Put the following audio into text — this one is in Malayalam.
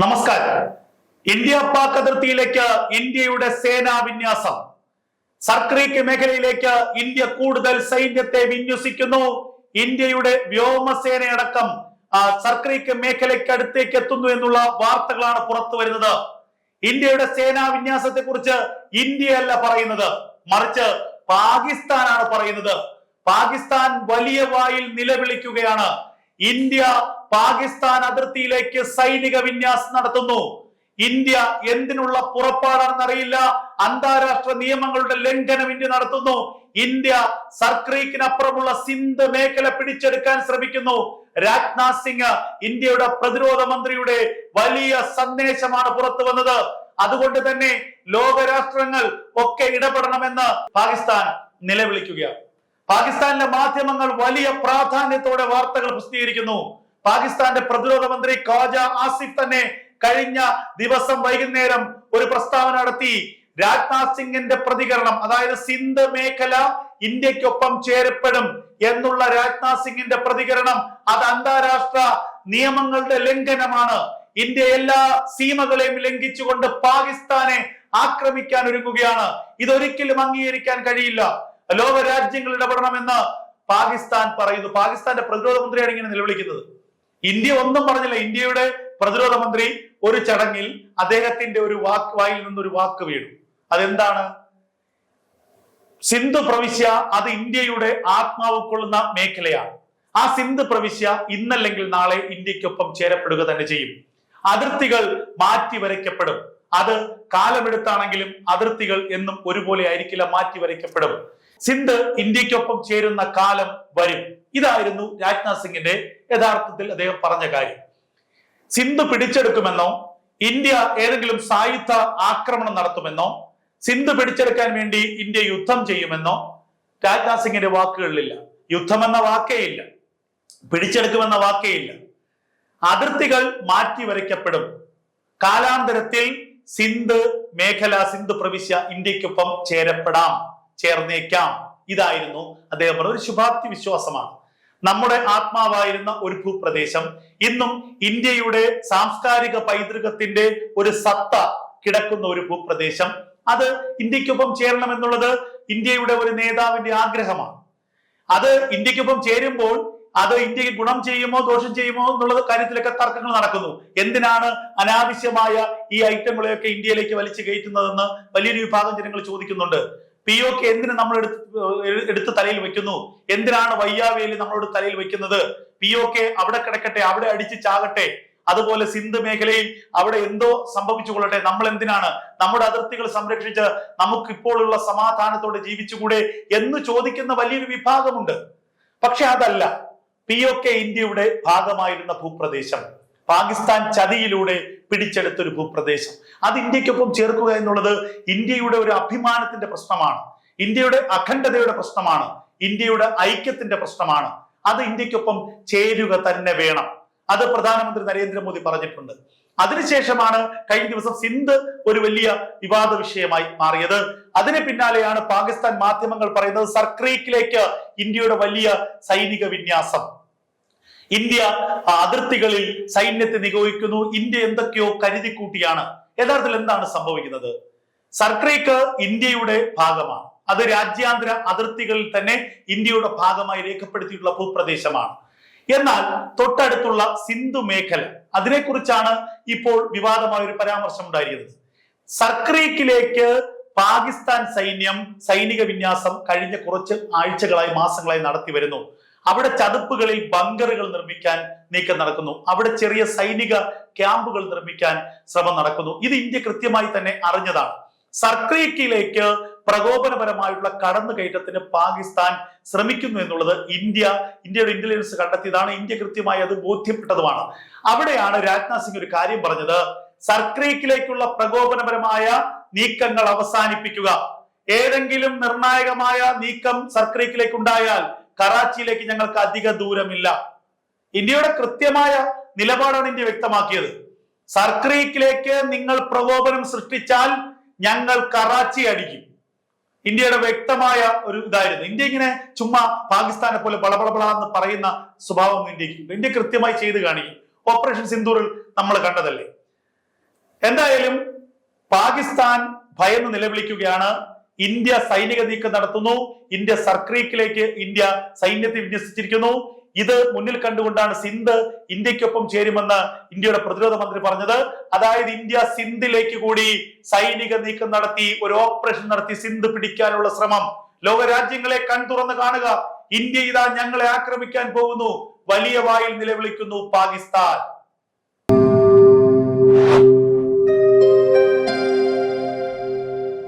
നമസ്കാരം. ഇന്ത്യ പാക് അതിർത്തിയിലേക്ക് ഇന്ത്യയുടെ സേനാ വിന്യാസം. സർക്രീക്ക് മേഖലയിലേക്ക് ഇന്ത്യ കൂടുതൽ സൈന്യത്തെ വിന്യസിക്കുന്നു. ഇന്ത്യയുടെ വ്യോമസേനയടക്കം സർക്രീക്ക് മേഖലയ്ക്ക് അടുത്തേക്ക് എത്തുന്നു എന്നുള്ള വാർത്തകളാണ് പുറത്തു വരുന്നത്. ഇന്ത്യയുടെ സേനാ വിന്യാസത്തെ കുറിച്ച് ഇന്ത്യയല്ല പറയുന്നത്. മറിച്ച് പാകിസ്ഥാനാണ് പറയുന്നത്. പാകിസ്ഥാൻ വലിയ വായിൽ നിലവിളിക്കുകയാണ്. ഇന്ത്യ പാകിസ്ഥാൻ അതിർത്തിയിലേക്ക് സൈനിക വിന്യാസം നടത്തുന്നു. ഇന്ത്യ എന്തിനുള്ള പുറപ്പാടാണെന്നറിയില്ല അന്താരാഷ്ട്ര നിയമങ്ങളുടെ ലംഘനം ഇന്ത്യ നടത്തുന്നു. ഇന്ത്യ സർക്രീക്കിനപ്പുറമുള്ള സിന്ധ് മേഖല പിടിച്ചെടുക്കാൻ ശ്രമിക്കുന്നു. രാജ്നാഥ് സിംഗ് ഇന്ത്യയുടെ പ്രതിരോധ മന്ത്രിയുടെ വലിയ സന്ദേശമാണ് പുറത്തു വന്നത്. അതുകൊണ്ട് തന്നെ ലോകരാഷ്ട്രങ്ങൾ ഒക്കെ ഇടപെടണമെന്ന് പാകിസ്ഥാൻ നിലവിളിക്കുകയാണ്. പാകിസ്ഥാനിലെ മാധ്യമങ്ങൾ വലിയ പ്രാധാന്യത്തോടെ വാർത്തകൾ പ്രസിദ്ധീകരിക്കുന്നു. പാകിസ്ഥാന്റെ പ്രതിരോധ മന്ത്രി ഖാജ ആസിഫ് തന്നെ കഴിഞ്ഞ ദിവസം വൈകുന്നേരം ഒരു പ്രസ്താവന നടത്തി. രാജ്നാഥ് സിംഗിന്റെ പ്രതികരണം അതായത് സിന്ധ് മേഖല ഇന്ത്യക്കൊപ്പം ചേരപ്പെടും എന്നുള്ള രാജ്നാഥ് സിംഗിന്റെ പ്രതികരണം അത് അന്താരാഷ്ട്ര നിയമങ്ങളുടെ ലംഘനമാണ്. ഇന്ത്യ എല്ലാ സീമകളെയും ലംഘിച്ചുകൊണ്ട് പാകിസ്ഥാനെ ആക്രമിക്കാൻ ഒരുങ്ങുകയാണ്. ഇതൊരിക്കലും അംഗീകരിക്കാൻ കഴിയില്ല. ലോക രാജ്യങ്ങൾ ഇടപെടണമെന്ന് പാകിസ്ഥാൻ പറയുന്നു. പാകിസ്ഥാന്റെ പ്രതിരോധ മന്ത്രിയാണ് ഇങ്ങനെ നിലവിളിക്കുന്നത്. ഇന്ത്യ ഒന്നും പറഞ്ഞില്ല. ഇന്ത്യയുടെ പ്രതിരോധ മന്ത്രി ഒരു ചടങ്ങിൽ അദ്ദേഹത്തിന്റെ ഒരു വാക്ക് വായിൽ നിന്നൊരു വാക്ക് വീണു. അതെന്താണ്? സിന്ധു പ്രവിശ്യ അത് ഇന്ത്യയുടെ ആത്മാവ് കൊള്ളുന്ന മേഖലയാണ്. ആ സിന്ധു പ്രവിശ്യ ഇന്നല്ലെങ്കിൽ നാളെ ഇന്ത്യക്കൊപ്പം ചേരപ്പെടുക തന്നെ ചെയ്യും. അതിർത്തികൾ മാറ്റി വരയ്ക്കപ്പെടും അത് കാലമെടുത്താണെങ്കിലും അതിർത്തികൾ എന്നും ഒരുപോലെ ആയിരിക്കില്ല മാറ്റി വരയ്ക്കപ്പെടും സിന്ധ് ഇന്ത്യക്കൊപ്പം ചേരുന്ന കാലം വരും. ഇതായിരുന്നു രാജ്നാഥ് സിംഗിന്റെ യഥാർത്ഥത്തിൽ അദ്ദേഹം പറഞ്ഞ കാര്യം. സിന്ധ് പിടിച്ചെടുക്കുമെന്നോ ഇന്ത്യ ഏതെങ്കിലും സായുധ ആക്രമണം നടത്തുമെന്നോ സിന്ധ് പിടിച്ചെടുക്കാൻ വേണ്ടി ഇന്ത്യ യുദ്ധം ചെയ്യുമെന്നോ രാജ്നാഥ് സിംഗിന്റെ വാക്കുകളിലില്ല. യുദ്ധമെന്ന വാക്കേ ഇല്ല. പിടിച്ചെടുക്കുമെന്ന വാക്കേ ഇല്ല. അതിർത്തികൾ മാറ്റി വരയ്ക്കപ്പെടും. കാലാന്തരത്തിൽ സിന്ധ് മേഖല സിന്ധു പ്രവിശ്യ ഇന്ത്യക്കൊപ്പം ചേരപ്പെടാം. ചേർന്നേക്കാം. ഇതായിരുന്നു അദ്ദേഹം പറഞ്ഞ ഒരു ശുഭാപ്തി വിശ്വാസമാണ്. നമ്മുടെ ആത്മാവായിരുന്ന ഒരു ഭൂപ്രദേശം. ഇന്നും ഇന്ത്യയുടെ സാംസ്കാരിക പൈതൃകത്തിന്റെ ഒരു സത്ത കിടക്കുന്ന ഒരു ഭൂപ്രദേശം. അത് ഇന്ത്യക്കൊപ്പം ചേരണം എന്നുള്ളത് ഇന്ത്യയുടെ ഒരു നേതാവിന്റെ ആഗ്രഹമാണ്. അത് ഇന്ത്യക്കൊപ്പം ചേരുമ്പോൾ അത് ഇന്ത്യയ്ക്ക് ഗുണം ചെയ്യുമോ ദോഷം ചെയ്യുമോ എന്നുള്ള കാര്യത്തിലൊക്കെ തർക്കങ്ങൾ നടക്കുന്നു. എന്തിനാണ് അനാവശ്യമായ ഈ ഐറ്റങ്ങളെയൊക്കെ ഇന്ത്യയിലേക്ക് വലിച്ചു കയറ്റുന്നതെന്ന് വലിയൊരു വിഭാഗം ജനങ്ങൾ ചോദിക്കുന്നുണ്ട്. പി ഒ കെ എന്തിന് നമ്മൾ എടുത്ത് എടുത്ത് തലയിൽ വെക്കുന്നു? എന്തിനാണ് വയ്യാവേലി നമ്മളോട് തലയിൽ വെക്കുന്നത്? പി ഒ കെ അവിടെ കിടക്കട്ടെ അവിടെ അടിച്ച് ചാകട്ടെ. അതുപോലെ സിന്ധ് മേഖലയിൽ അവിടെ എന്തോ സംഭവിച്ചു കൊള്ളട്ടെ. നമ്മൾ എന്തിനാണ്? നമ്മുടെ അതിർത്തികൾ സംരക്ഷിച്ച് നമുക്ക് ഇപ്പോഴുള്ള സമാധാനത്തോടെ ജീവിച്ചുകൂടെ എന്ന് ചോദിക്കുന്ന വലിയൊരു വിഭാഗമുണ്ട്. പക്ഷെ അതല്ല പി ഒ കെ ഇന്ത്യയുടെ ഭാഗമായിരുന്ന ഭൂപ്രദേശം. പാകിസ്ഥാൻ ചതിയിലൂടെ പിടിച്ചെടുത്തൊരു ഭൂപ്രദേശം. അത് ഇന്ത്യക്കൊപ്പം ചേർക്കുക എന്നുള്ളത് ഇന്ത്യയുടെ ഒരു അഭിമാനത്തിന്റെ പ്രശ്നമാണ്. ഇന്ത്യയുടെ അഖണ്ഡതയുടെ പ്രശ്നമാണ്. ഇന്ത്യയുടെ ഐക്യത്തിന്റെ പ്രശ്നമാണ്. അത് ഇന്ത്യക്കൊപ്പം ചേരുക തന്നെ വേണം. അത് പ്രധാനമന്ത്രി നരേന്ദ്രമോദി പറഞ്ഞിട്ടുണ്ട്. അതിനുശേഷമാണ് കഴിഞ്ഞ ദിവസം സിന്ധ് ഒരു വലിയ വിവാദ വിഷയമായി മാറിയത്. അതിന് പിന്നാലെയാണ് പാകിസ്ഥാൻ മാധ്യമങ്ങൾ പറയുന്നത് സർക്രീക്കിലേക്ക് ഇന്ത്യയുടെ വലിയ സൈനിക വിന്യാസം. ഇന്ത്യ അതിർത്തികളിൽ സൈന്യത്തെ നിയോഗിക്കുന്നു. ഇന്ത്യ എന്തൊക്കെയോ കരുതി കൂട്ടിയാണ് യഥാർത്ഥത്തിൽ എന്താണ് സംഭവിക്കുന്നത്? സർക്രേക്ക് ഇന്ത്യയുടെ ഭാഗമാണ്. അത് രാജ്യാന്തര അതിർത്തികളിൽ തന്നെ ഇന്ത്യയുടെ ഭാഗമായി രേഖപ്പെടുത്തിയിട്ടുള്ള ഭൂപ്രദേശമാണ്. എന്നാൽ തൊട്ടടുത്തുള്ള സിന്ധു മേഖല അതിനെക്കുറിച്ചാണ് ഇപ്പോൾ വിവാദമായ ഒരു പരാമർശം ഉണ്ടായിരിക്കുന്നത്. സർക്രീക്കിലേക്ക് പാകിസ്ഥാൻ സൈന്യം സൈനിക വിന്യാസം കഴിഞ്ഞ കുറച്ച് ആഴ്ചകളായി മാസങ്ങളായി നടത്തി വരുന്നു. അവിടെ ചതുപ്പുകളിൽ ബങ്കറുകൾ നിർമ്മിക്കാൻ നീക്കം നടക്കുന്നു. അവിടെ ചെറിയ സൈനിക ക്യാമ്പുകൾ നിർമ്മിക്കാൻ ശ്രമം നടക്കുന്നു. ഇത് ഇന്ത്യ കൃത്യമായി തന്നെ അറിഞ്ഞതാണ്. സർക്രീക്കിലേക്ക് പ്രകോപനപരമായിട്ടുള്ള കടന്നുകയറ്റത്തിന് പാകിസ്ഥാൻ ശ്രമിക്കുന്നു എന്നുള്ളത് ഇന്ത്യ ഇന്ത്യയുടെ ഇന്റലിജൻസ് കണ്ടെത്തിയതാണ്. ഇന്ത്യ കൃത്യമായി അത് ബോധ്യപ്പെട്ടതുമാണ്. അവിടെയാണ് രാജ്നാഥ് സിംഗ് ഒരു കാര്യം പറഞ്ഞത്. സർക്രീക്കിലേക്കുള്ള പ്രകോപനപരമായ നീക്കങ്ങൾ അവസാനിപ്പിക്കുക. ഏതെങ്കിലും നിർണായകമായ നീക്കം സർക്രീക്കിലേക്ക് ഉണ്ടായാൽ കറാച്ചിയിലേക്ക് ഞങ്ങൾക്ക് അധിക ദൂരമില്ല. ഇന്ത്യയുടെ കൃത്യമായ നിലപാടാണ് ഇന്ത്യ വ്യക്തമാക്കിയത്. സർക്രീക്കിലേക്ക് നിങ്ങൾ പ്രകോപനം സൃഷ്ടിച്ചാൽ ഞങ്ങൾ കറാച്ചി അടിക്കും. ഇന്ത്യയുടെ വ്യക്തമായ ഒരു ഇതായിരുന്നു. ഇന്ത്യ ഇങ്ങനെ ചുമ്മാ പാകിസ്ഥാനെ പോലെ ബളബളബള എന്ന് പറയുന്ന സ്വഭാവം ഇന്ത്യയ്ക്ക് ഇന്ത്യ കൃത്യമായി ചെയ്ത് കാണിക്കും. ഓപ്പറേഷൻ സിന്ദൂറിൽ നമ്മൾ കണ്ടതല്ലേ? എന്തായാലും പാകിസ്ഥാൻ ഭയന്ന് നിലവിളിക്കുകയാണ്. ഇന്ത്യ സൈനിക നീക്കം നടത്തുന്നു. ഇന്ത്യ സർക്രീക്കിലേക്ക് ഇന്ത്യ സൈന്യത്തെ വിന്യസിച്ചിരിക്കുന്നു. ഇത് മുന്നിൽ കണ്ടുകൊണ്ടാണ് സിന്ധ് ഇന്ത്യക്കൊപ്പം ചേരുമെന്ന് ഇന്ത്യയുടെ പ്രതിരോധ മന്ത്രി പറഞ്ഞത്. അതായത് ഇന്ത്യ സിന്ധിലേക്ക് കൂടി സൈനിക നീക്കം നടത്തി ഒരു ഓപ്പറേഷൻ നടത്തി സിന്ധ് പിടിക്കാനുള്ള ശ്രമം. ലോക രാജ്യങ്ങളെ കൺതുറന്ന് കാണുക. ഇന്ത്യ ഇതാ ഞങ്ങളെ ആക്രമിക്കാൻ പോകുന്നു. വലിയ വായിൽ നിലവിളിക്കുന്നു പാകിസ്ഥാൻ.